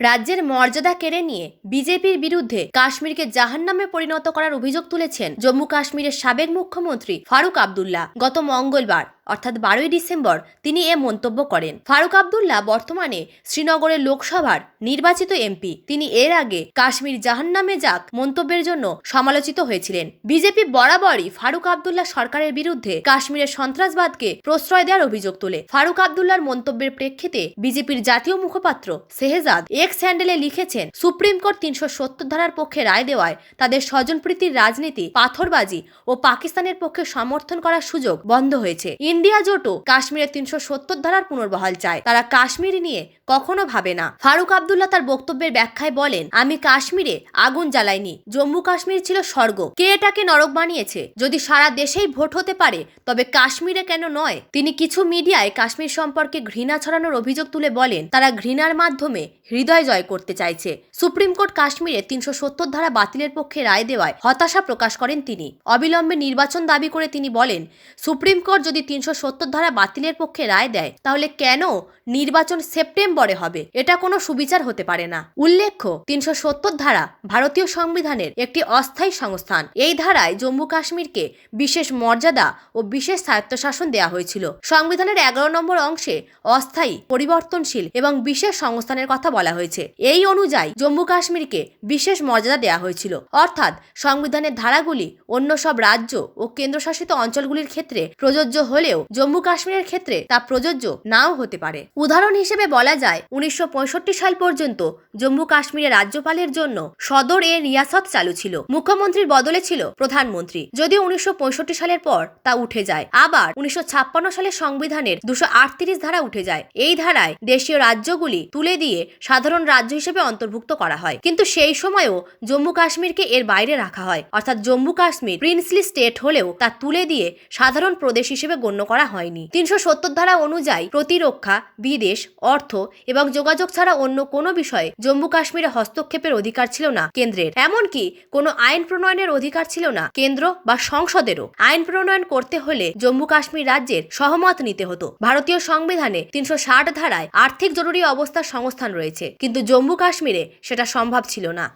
রাজ্যের মর্যাদা কেড়ে নিয়ে বিজেপির বিরুদ্ধে কাশ্মীরকে জাহান নামে পরিণত করার অভিযোগ তুলেছেন জম্মু কাশ্মীরের সাবেক মুখ্যমন্ত্রী ফারুক আবদুল্লাহ গত মঙ্গলবার। অর্থাৎ বারোই ডিসেম্বর তিনি এ মন্তব্য করেন। ফারুক আবদুল্লাহ বর্তমানে শ্রীনগরের লোকসভার নির্বাচিত এমপি। তিনি এর আগে কাশ্মীর জাহান্নামে যাক মন্তব্যের জন্য সমালোচিত হয়েছিলেন। বিজেপি বরাবরই ফারুক আবদুল্লাহ সরকারের বিরুদ্ধে কাশ্মীরের সন্ত্রাসবাদকে প্রশ্রয় দেওয়ার অভিযোগ তোলে। ফারুক আবদুল্লাহর মন্তব্যের প্রেক্ষিতে বিজেপির জাতীয় মুখপাত্র সেহেজাদ এক্স হ্যান্ডেলে লিখেছেন, সুপ্রিম কোর্ট তিনশো সত্তর ধারার পক্ষে রায় দেওয়ায় তাদের স্বজনপ্রীতির রাজনীতি, পাথরবাজি ও পাকিস্তানের পক্ষে সমর্থন করার সুযোগ বন্ধ হয়েছে। ইন্ডিয়া জোটও কাশ্মীরের তিনশো সত্তর ধারার পুনর্বহাল চায়। তারা কাশ্মীর নিয়ে কখনো ভাবে না। ফারুক আবদুল্লাহ তার বক্তব্যের ব্যাখ্যায় বলেন, আমি কাশ্মীরে আগুন জ্বালাইনি। জম্মু কাশ্মীর ছিল স্বর্গ। কে এটাকে নরক বানিয়েছে? যদি সারা দেশেই ভোট হতে পারে, তবে কাশ্মীরে কেন নয়? তিনি কিছু মিডিয়ায় কাশ্মীর সম্পর্কে ঘৃণা ছড়ানোর অভিযোগ তুলে বলেন, তারা ঘৃণার মাধ্যমে হৃদয় জয় করতে চাইছে। সুপ্রিম কোর্ট কাশ্মীরে তিনশো সত্তর ধারা বাতিলের পক্ষে রায় দেওয়ায় হতাশা প্রকাশ করেন তিনি। অবিলম্বে নির্বাচন দাবি করে তিনি বলেন, সুপ্রিম কোর্ট যদি তিনশো সত্তর ধারা বাতিলের পক্ষে রায় দেয়, তাহলে কেন নির্বাচন সেপ্টেম্বরে হবে? এটা কোনো সুবিচার হতে পারে না। উল্লেখ্য, তিনশো সত্তর ধারা ভারতীয় সংবিধানের একটি অস্থায়ী সংস্থান। এই ধারায় জম্মু কাশ্মীরকে বিশেষ মর্যাদা ও বিশেষ স্বায়ত্তশাসন দেওয়া হয়েছিল। সংবিধানের এগারো নম্বর অংশে অস্থায়ী, পরিবর্তনশীল এবং বিশেষ সংস্থানের কথা বলা হয়েছে। এই অনুযায়ী জম্মু কাশ্মীরকে বিশেষ মর্যাদা দেওয়া হয়েছিল। অর্থাৎ সংবিধানের ধারাগুলি অন্য সব রাজ্য ও কেন্দ্রশাসিত অঞ্চলগুলির ক্ষেত্রে প্রযোজ্য হলেও জম্মু কাশ্মীরের ক্ষেত্রে তা প্রযোজ্য নাও হতে পারে। উদাহরণ হিসেবে বলা যায়, উনিশশো সাল পর্যন্ত জম্মু কাশ্মীরে রাজ্যপালের জন্য সদর এ রিয়াসত চালু ছিল। মুখ্যমন্ত্রীর বদলে ছিল প্রধানমন্ত্রী। যদিও উনিশশো সালের পর তা উঠে যায়, আবার উনিশশো সালে সংবিধানের দুশো ধারা উঠে যায়। এই ধারায় দেশীয় রাজ্যগুলি তুলে দিয়ে সাধারণ রাজ্য হিসেবে অন্তর্ভুক্ত করা হয়। কিন্তু সেই সময়ও জম্মু কাশ্মীরকে এর বাইরে রাখা হয়। অর্থাৎ জম্মু কাশ্মীর প্রিন্সলি স্টেট হলেও তা তুলে দিয়ে সাধারণ প্রদেশ হিসেবে গণ্য করা হয়নি। তিনশো সত্তর ধারা অনুযায়ী প্রতিরক্ষা, বিদেশ, অর্থ এবং যোগাযোগ ছাড়া অন্য কোনো বিষয়ে জম্মু কাশ্মীরে হস্তক্ষেপের অধিকার ছিল না কেন্দ্রের। এমনকি কোনো আইন প্রণয়নের অধিকার ছিল না কেন্দ্র বা সংসদেরও। আইন প্রণয়ন করতে হলে জম্মু কাশ্মীর রাজ্যের সহমত নিতে হতো। ভারতীয় সংবিধানে তিনশো ষাট ধারায় আর্থিক জরুরি অবস্থার সংস্থান রয়েছে, কিন্তু জম্মু কাশ্মীরে সেটা সম্ভব ছিল না।